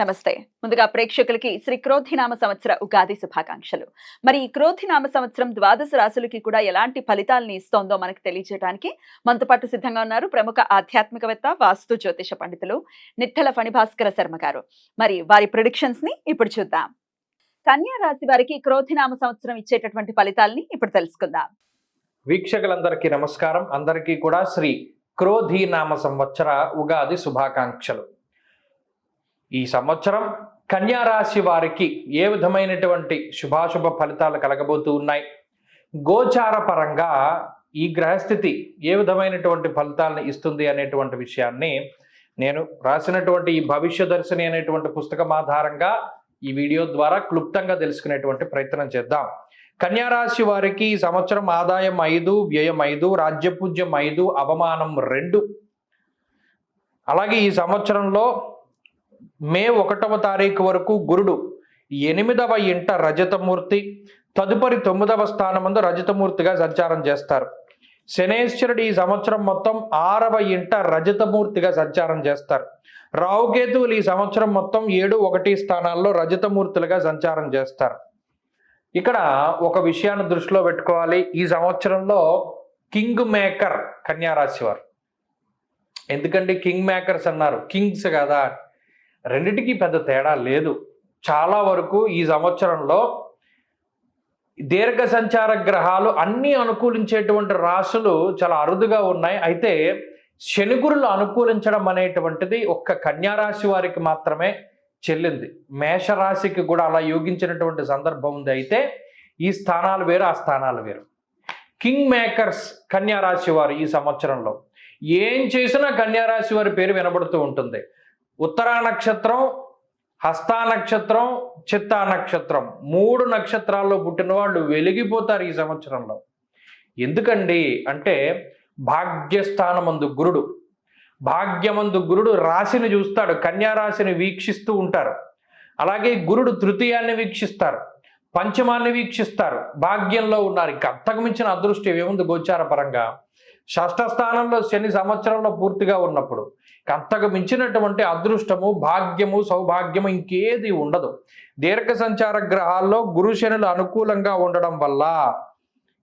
నమస్తే. ముందుగా ప్రేక్షకులకి శ్రీ క్రోధినామ సంవత్సర ఉగాది శుభాకాంక్షలు. మరి ఈ క్రోధినామ సంవత్సరం ద్వాదశ రాశులకి కూడా ఎలాంటి ఫలితాలని ఇస్తోందో మనకు తెలియజేయడానికి మనతో పాటు సిద్ధంగా ఉన్నారు ప్రముఖ ఆధ్యాత్మికవేత్త వాస్తు జ్యోతిష పండితులు నిట్టల ఫణిభాస్కర శర్మ గారు. మరి వారి ప్రొడిక్షన్స్ని ఇప్పుడు చూద్దాం. కన్యా రాశి వారికి క్రోధినామ సంవత్సరం ఇచ్చేటటువంటి ఫలితాలని ఇప్పుడు తెలుసుకుందాం. వీక్షకులందరికీ నమస్కారం. అందరికీ కూడా శ్రీ క్రోధీ నామ సంవత్సర ఉగాది శుభాకాంక్షలు. ఈ సంవత్సరం కన్యారాశి వారికి ఏ విధమైనటువంటి శుభాశుభ ఫలితాలు కలగబోతూ ఉన్నాయి? గోచార పరంగా ఈ గ్రహస్థితి ఏ విధమైనటువంటి ఫలితాలను ఇస్తుంది అనేటువంటి విషయాన్ని నేను రాసినటువంటి ఈ భవిష్య దర్శిని అనేటువంటి పుస్తకం ఆధారంగా ఈ వీడియో ద్వారా క్లుప్తంగా తెలుసుకునేటువంటి ప్రయత్నం చేద్దాం. కన్యారాశి వారికి ఈ సంవత్సరం ఆదాయం ఐదు వ్యయం ఐదు రాజ్యపూజ్యం ఐదు అవమానం రెండు. అలాగే ఈ సంవత్సరంలో మే ఒకటవ తారీఖు వరకు గురుడు ఎనిమిదవ ఇంట రజతమూర్తి తదుపరి తొమ్మిదవ స్థానమందు రజతమూర్తిగా సంచారం చేస్తారు. శనేశ్వరుడు ఈ సంవత్సరం మొత్తం ఆరవ ఇంట రజతమూర్తిగా సంచారం చేస్తారు. రావుకేతువులు ఈ సంవత్సరం మొత్తం ఏడు ఒకటి స్థానాల్లో రజతమూర్తులుగా సంచారం చేస్తారు. ఇక్కడ ఒక విషయాన్ని దృష్టిలో పెట్టుకోవాలి. ఈ సంవత్సరంలో కింగ్ మేకర్ కన్యారాశి వారు. ఎందుకంటే కింగ్ మేకర్స్ అన్నారు? కింగ్స్ కదా. రెండిటికి పెద్ద తేడా లేదు. చాలా వరకు ఈ సంవత్సరంలో దీర్ఘ సంచార గ్రహాలు అన్నీ అనుకూలించేటువంటి రాశులు చాలా అరుదుగా ఉన్నాయి. అయితే శనిగురులు అనుకూలించడం అనేటువంటిది ఒక్క కన్యారాశి వారికి మాత్రమే చెల్లింది. మేషరాశికి కూడా అలా యోగించినటువంటి సందర్భం ఉంది. అయితే ఈ స్థానాలు వేరు ఆ స్థానాలు వేరు. కింగ్ మేకర్స్ కన్యారాశి వారు ఈ సంవత్సరంలో. ఏం చేసినా కన్యారాశి వారి పేరు వినబడుతూ ఉంటుంది. ఉత్తరా నక్షత్రం హస్తా నక్షత్రం చిత్తా నక్షత్రం. మూడు నక్షత్రాల్లో పుట్టిన వాళ్ళు వెలిగిపోతారు ఈ సంవత్సరంలో. ఎందుకండి అంటే భాగ్యస్థానమందు గురుడు. భాగ్యమందు గురుడు రాశిని చూస్తాడు కన్యారాశిని వీక్షిస్తూ ఉంటారు. అలాగే గురుడు తృతీయాన్ని వీక్షిస్తారు పంచమాన్ని వీక్షిస్తారు. భాగ్యంలో ఉన్నారు. ఇంకా అంతకుమించిన అదృష్టం ఏముంది గోచార పరంగా? షష్టస్థానంలో శని సంవత్సరంలో పూర్తిగా ఉన్నప్పుడు. అంతకు మించినటువంటి అదృష్టము భాగ్యము సౌభాగ్యము ఇంకేది ఉండదు. దీర్ఘ సంచార గ్రహాల్లో గురు శనులు అనుకూలంగా ఉండడం వల్ల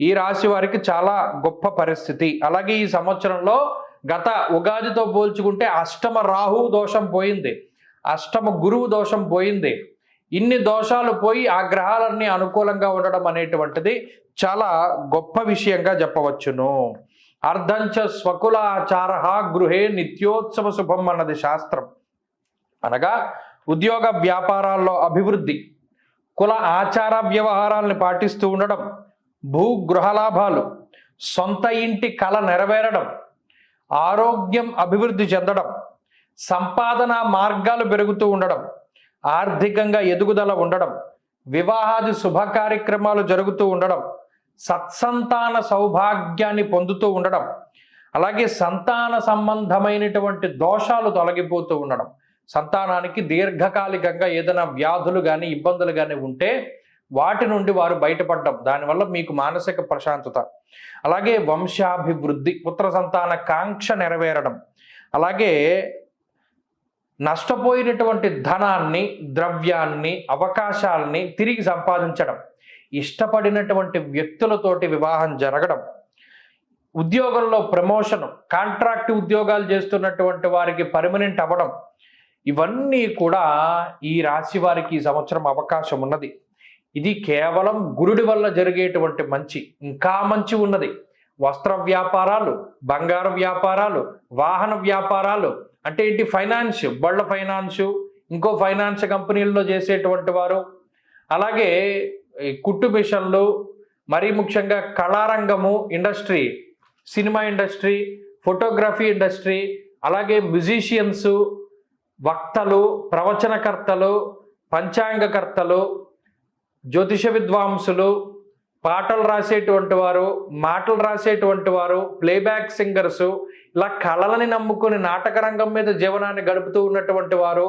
ఈ రాశి వారికి చాలా గొప్ప పరిస్థితి. అలాగే ఈ సంవత్సరంలో గత ఉగాదితో పోల్చుకుంటే అష్టమ రాహు దోషం పోయింది. అష్టమ గురువు దోషం పోయింది. ఇన్ని దోషాలు పోయి ఆ గ్రహాలన్నీ అనుకూలంగా ఉండడం అనేటువంటిది చాలా గొప్ప విషయంగా చెప్పవచ్చును. అర్ధంచ స్వకులాచార గృహే నిత్యోత్సవ శుభం అన్నది శాస్త్రం. అనగా ఉద్యోగ వ్యాపారాల్లో అభివృద్ధి కుల ఆచార వ్యవహారాలను పాటిస్తూ ఉండడం భూ గృహ లాభాలు సొంత ఇంటి కళ నెరవేరడం ఆరోగ్యం అభివృద్ధి చెందడం సంపాదన మార్గాలు పెరుగుతూ ఉండడం ఆర్థికంగా ఎదుగుదల ఉండడం వివాహాది శుభ కార్యక్రమాలు జరుగుతూ ఉండడం సత్సంతాన సౌభాగ్యాన్ని పొందుతూ ఉండడం అలాగే సంతాన సంబంధమైనటువంటి దోషాలు తొలగిపోతూ ఉండడం సంతానానికి దీర్ఘకాలికంగా ఏదైనా వ్యాధులు కానీ ఇబ్బందులు కానీ ఉంటే వాటి నుండి వారు బయటపడడం దానివల్ల మీకు మానసిక ప్రశాంతత. అలాగే వంశాభివృద్ధి పుత్ర సంతాన కాంక్ష నెరవేరడం. అలాగే నష్టపోయినటువంటి ధనాన్ని ద్రవ్యాన్ని అవకాశాలని తిరిగి సంపాదించడం. ఇష్టపడినటువంటి వ్యక్తులతోటి వివాహం జరగడం ఉద్యోగంలో ప్రమోషన్ కాంట్రాక్ట్ ఉద్యోగాలు చేస్తున్నటువంటి వారికి పర్మనెంట్ అవ్వడం ఇవన్నీ కూడా ఈ రాశి వారికి ఈ సంవత్సరం అవకాశం ఉన్నది. ఇది కేవలం గురుడి వల్ల జరిగేటువంటి మంచి ఇంకా మంచి ఉన్నది. వస్త్ర వ్యాపారాలు బంగారు వ్యాపారాలు వాహన వ్యాపారాలు అంటే ఏంటి? ఫైనాన్స్ బళ్ళ ఫైనాన్సు ఇంకో ఫైనాన్స్ కంపెనీల్లో చేసేటువంటి వారు. అలాగే ఈ కుట్టు మిషన్లు మరీ ముఖ్యంగా కళారంగము industry cinema industry photography industry అలాగే మ్యూజిషియన్స్ వక్తలు ప్రవచనకర్తలు పంచాంగకర్తలు జ్యోతిష విద్వాంసులు పాటలు రాసేటువంటి వారు మాటలు రాసేటువంటి వారు ప్లేబ్యాక్ సింగర్సు ఇలా కళలని నమ్ముకుని నాటక రంగం మీద జీవనాన్ని గడుపుతూ ఉన్నటువంటి వారు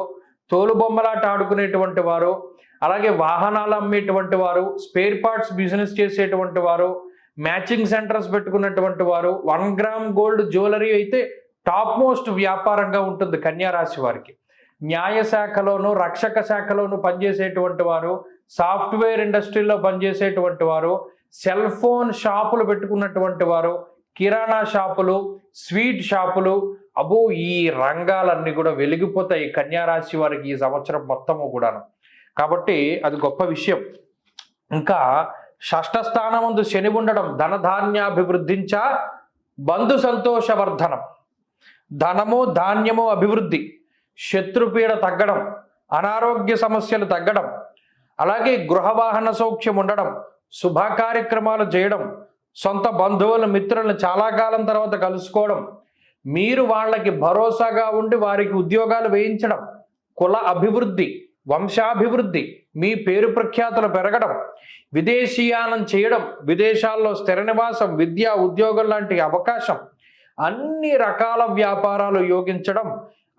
తోలుబొమ్మలాట ఆడుకునేటువంటి వారు అలాగే వాహనాలు అమ్మేటువంటి వారు స్పేర్ పార్ట్స్ బిజినెస్ చేసేటువంటి వారు మ్యాచింగ్ సెంటర్స్ పెట్టుకున్నటువంటి వారు వన్ గ్రామ్ గోల్డ్ జ్యువెలరీ అయితే టాప్ మోస్ట్ వ్యాపారంగా ఉంటుంది కన్యారాశి వారికి. న్యాయ శాఖలోను రక్షక శాఖలోను పనిచేసేటువంటి వారు సాఫ్ట్వేర్ ఇండస్ట్రీలో పనిచేసేటువంటి వారు సెల్ ఫోన్ షాపులు పెట్టుకున్నటువంటి వారు కిరాణా షాపులు స్వీట్ షాపులు అబో ఈ రంగాలన్నీ కూడా వెలిగిపోతాయి. కన్యారాశి వారికి ఈ సంవత్సరం మొత్తము కూడాను. కాబట్టి అది గొప్ప విషయం. ఇంకా షష్ఠస్థానమందు శని ఉండడం ధనధాన్యాభివృద్ధించ బంధు సంతోషవర్ధనం. ధనము ధాన్యము అభివృద్ధి. శత్రుపీడ తగ్గడం అనారోగ్య సమస్యలు తగ్గడం అలాగే గృహవాహన సౌఖ్యం ఉండడం శుభ కార్యక్రమాలు చేయడం సొంత బంధువులు మిత్రులను చాలా కాలం తర్వాత కలుసుకోవడం మీరు వాళ్ళకి భరోసాగా ఉండి వారికి ఉద్యోగాలు వేయించడం కుల అభివృద్ధి వంశాభివృద్ధి మీ పేరు ప్రఖ్యాతులు పెరగడం విదేశీయానం చేయడం విదేశాల్లో స్థిర నివాసం విద్య ఉద్యోగం లాంటి అవకాశం అన్ని రకాల వ్యాపారాలు యోగించడం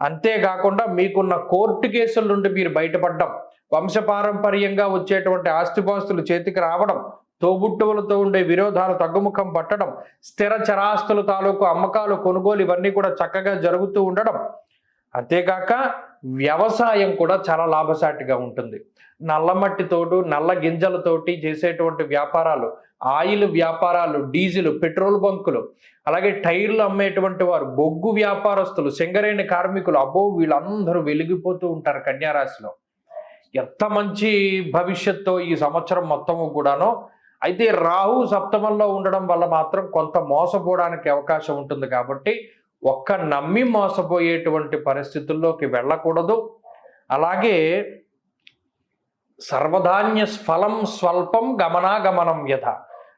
అంతేకాకుండా మీకున్న కోర్టు కేసుల నుండి మీరు బయటపడడం వంశపారంపర్యంగా వచ్చేటువంటి ఆస్తిపాస్తులు చేతికి రావడం తోబుట్టువులతో ఉండే విరోధాలు తగ్గుముఖం పట్టడం స్థిర చరాస్తుల తాలూకు అమ్మకాలు కొనుగోలు ఇవన్నీ కూడా చక్కగా జరుగుతూ ఉండడం. అంతేకాక వ్యవసాయం కూడా చాలా లాభసాటిగా ఉంటుంది. నల్లమట్టితోటు నల్ల గింజలతోటి చేసేటువంటి వ్యాపారాలు ఆయిల్ వ్యాపారాలు డీజిల్ పెట్రోల్ బంకులు అలాగే టైర్లు అమ్మేటువంటి వారు బొగ్గు వ్యాపారస్తులు సింగరేణి కార్మికులు అబ్బో వీళ్ళందరూ వెలిగిపోతూ ఉంటారు కన్యారాశిలో. ఎంత మంచి భవిష్యత్తు ఈ సంవత్సరం మొత్తము కూడాను. అయితే రాహు సప్తమంలో ఉండడం వల్ల మాత్రం కొంత మోసపోవడానికి అవకాశం ఉంటుంది కాబట్టి ఒక్క నమ్మి మోసపోయేటువంటి పరిస్థితుల్లోకి వెళ్ళకూడదు. అలాగే సర్వధాన్య స్ఫలం స్వల్పం గమనాగమనం యథ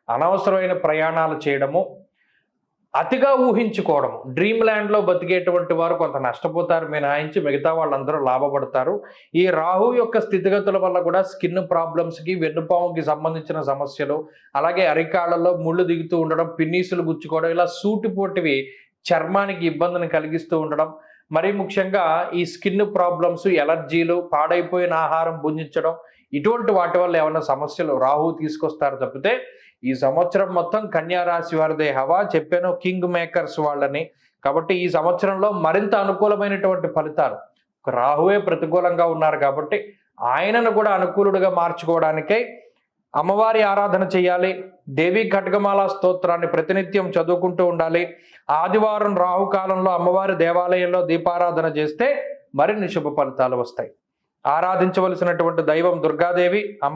అనవసరమైన ప్రయాణాలు చేయడము అతిగా ఊహించుకోవడం. డ్రీమ్ ల్యాండ్లో బతికేటువంటి వారు కొంత నష్టపోతారు. మినహాయించి మిగతా వాళ్ళందరూ లాభపడతారు. ఈ రాహు యొక్క స్థితిగతుల వల్ల కూడా స్కిన్ ప్రాబ్లమ్స్కి వెన్నుపాముకి సంబంధించిన సమస్యలు అలాగే అరికాళ్ళలో ముళ్ళు దిగుతూ ఉండడం పిన్నీసులు గుచ్చుకోవడం ఇలా సూటిపోటివి చర్మానికి ఇబ్బందిని కలిగిస్తూ ఉండడం. మరీ ముఖ్యంగా ఈ స్కిన్ ప్రాబ్లమ్స్ ఎలర్జీలు పాడైపోయిన ఆహారం భుంజించడం ఇటువంటి వాటి వల్ల ఏమైనా సమస్యలు రాహు తీసుకొస్తారు తప్పితే ఈ సంవత్సరం మొత్తం కన్యా రాశి వారిదే హవా చెప్పాను కింగ్ మేకర్స్ వాళ్ళని. కాబట్టి ఈ సంవత్సరంలో మరింత అనుకూలమైనటువంటి ఫలితాలు. రాహువే ప్రతికూలంగా ఉన్నారు కాబట్టి ఆయనను కూడా అనుకూలుడుగా మార్చుకోవడానికై అమ్మవారి ఆరాధన చేయాలి. దేవి ఖడ్గమాల స్తోత్రాన్ని ప్రతినిత్యం చదువుకుంటూ ఉండాలి. ఆదివారం రాహుకాలంలో అమ్మవారి దేవాలయంలో దీపారాధన చేస్తే మరిన్ని శుభ ఫలితాలు వస్తాయి. ఆరాధించవలసినటువంటి దైవం దుర్గాదేవి అమ్మ